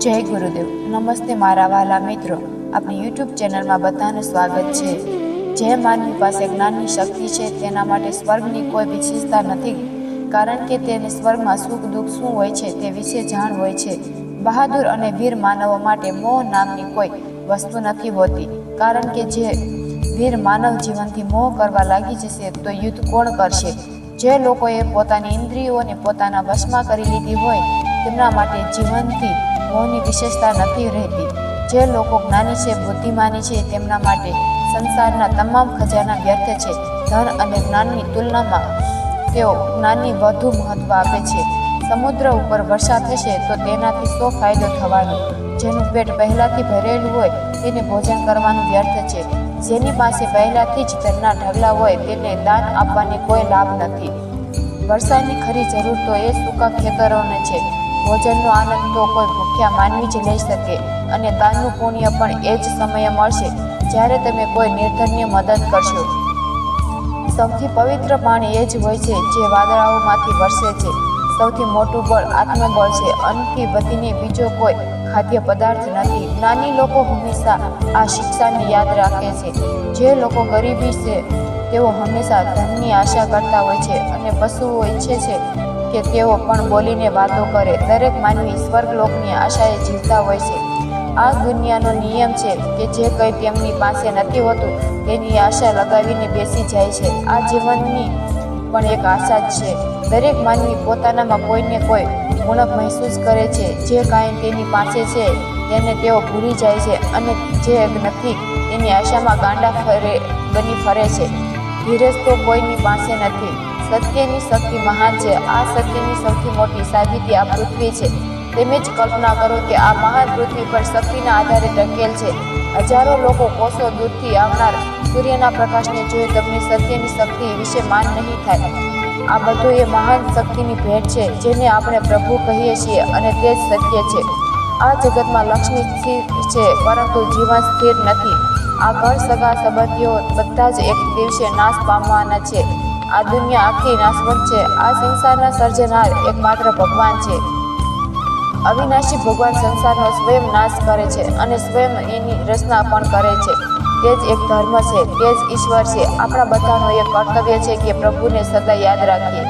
જય ગુરુદેવ. નમસ્તે મારા વાલા મિત્રો. આપણી યુટ્યુબ ચેનલમાં બધાનું સ્વાગત છે. જે માનવી પાસે જ્ઞાનની શક્તિ છે તેના માટે સ્વર્ગની કોઈ વિશેષતા નથી. કારણ કે તેને સ્વર્ગમાં સુખ, દુઃખ શું હોય છે તે વિશે જાણ હોય છે. બહાદુર અને વીર માનવો માટે મોહ નામની કોઈ વસ્તુ નથી હોતી. કારણ કે જે વીર માનવ જીવનથી મોહ કરવા લાગી જશે તો યુદ્ધ કોણ કરશે? જે લોકોએ પોતાની ઇન્દ્રિયોને પોતાના વશમાં કરી લીધી હોય, તેમના માટે જીવનથી મોહની વિશેષતા નથી રહેતી. જે લોકો જ્ઞાની છે, બુદ્ધિમાની છે, તેમના માટે સંસારના તમામ ખજાના વ્યર્થ છે. ધન અને જ્ઞાનની તુલનામાં તેઓ જ્ઞાનની વધુ મહત્વ આપે છે. સમુદ્ર ઉપર વર્ષા થશે તો તેનાથી સો ફાયદો થવાનો. જેનું પેટ પહેલાંથી ભરેલું હોય તેને ભોજન કરવાનું વ્યર્થ છે. જેની પાસે પહેલાંથી જ ધનના ઢગલા હોય તેને દાન આપવાની કોઈ લાભ નથી. વરસાદની ખરી જરૂર તો એ સૂકા ખેતરોને છે. ભોજનનો આનંદ તો કોઈ ભૂખ્યા માનવી જ લઈ શકે અને દાનનું પુણ્ય પણ એ જ સમયે મળશે જ્યારે તમે કોઈ નિર્ધનની મદદ કરશો. સૌથી પવિત્ર પાણી એ જ હોય છે જે વાદળાઓમાંથી વરસે છે. સૌથી મોટું બળ આત્મબળ છે. અન્નથી વધીને બીજો કોઈ ખાદ્ય પદાર્થ નથી. જ્ઞાની લોકો હંમેશા આ શિક્ષાને યાદ રાખે છે. જે લોકો ગરીબી છે, તેઓ હંમેશા ધનની આશા કરતા હોય છે અને પશુઓ ઈચ્છે છે કે તેઓ પણ બોલીને વાતો કરે. દરેક માનવી સ્વર્ગલોકની આશાએ જીવતા હોય છે. આ દુનિયાનો નિયમ છે કે જે કંઈ તેમની પાસે નથી હોતું, તેની આશા લગાવીને બેસી જાય છે. આ જીવનની પણ એક આશા જ છે. દરેક માનવી પોતાનામાં કોઈને કોઈ ઉણપ મહેસૂસ કરે છે. જે કાંઈ તેની પાસે છે, તેને તેઓ ભૂલી જાય છે અને જે નથી, તેની આશામાં ગાંડા ફરે, બની ફરે છે. ધીરજ તો કોઈની પાસે નથી. સત્યની શક્તિ મહાન છે. આ સત્યની સૌથી મોટી સાબિતી આ પૃથ્વી છે. તેમજ કલ્પના કરો કે આ મહાન પૃથ્વી પર શક્તિના આધારે ટકેલ છે. હજારો લોકો કોષો દૂરથી આવનાર સૂર્યના પ્રકાશને જોઈ તમને સત્યની શક્તિ વિશે માન નહીં થાય. આ બધું એ મહાન શક્તિની ભેટ છે, જેને આપણે પ્રભુ કહીએ છીએ અને તે જ સત્ય છે. આ જગતમાં લક્ષ્મી સ્થિર છે, પરંતુ જીવન સ્થિર નથી. આ ઘર સગા સંબંધીઓ બધા જ એક દિવસે નાશ પામવાના છે. આ દુનિયા આખી નાશવંત છે. આ સંસારના સર્જનાર એકમાત્ર ભગવાન છે. અવિનાશી ભગવાન સંસારનો સ્વયં નાશ કરે છે અને સ્વયં એની રચના પણ કરે છે. તે જ એક ધર્મ છે, તે જ ઈશ્વર છે. આપણા બધાનો એક કર્તવ્ય છે કે પ્રભુને સદા યાદ રાખીએ.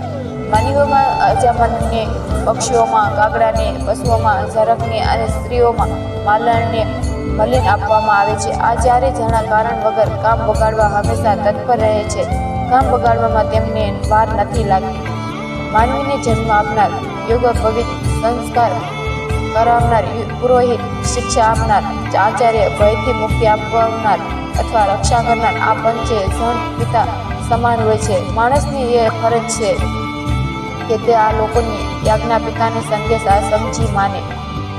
માનવીઓમાં અજામનને પક્ષીઓમાં કાગડાને પશુઓમાં ઝરકને અને સ્ત્રીઓમાં માલણને મલિન આપવામાં આવે છે. આ જ્યારે જણા કારણ વગર કામ બગાડવા હંમેશા તત્પર રહે છે. કામ બગાડવામાં તેમને વાર નથી લાગતી. માનવીને જન્મ આપનાર યોગ પવિત્ર સંસ્કાર કરાવનાર પુરોહિત, શિક્ષા આપનાર, આચાર્ય ભયથી મુક્તિ આપનાર અથવા રક્ષા કરનાર આ પંચે જન પિતા સમાન હોય છે. માણસની એ ફરજ છે કે તે આ લોકોની યાજ્ઞા પિતાને સંદેશ આ સમજી માને.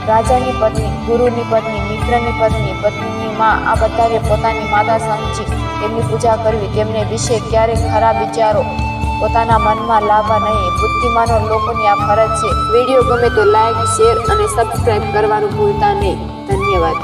રાજાની પત્ની, ગુરુની પત્ની, મિત્રની પત્ની, પત્નીની માં આ બધાએ પોતાની માતા સમજી તેમની પૂજા કરવી, તેમને વિશે ક્યારેય ખરાબ વિચારો પોતાના મનમાં લાવવા નહીં. બુદ્ધિમાનો લોકોની આ ફરજ છે. વીડિયો ગમે તો લાઈક શેર અને સબસ્ક્રાઈબ કરવાનું ભૂલતા નહીં. ધન્યવાદ.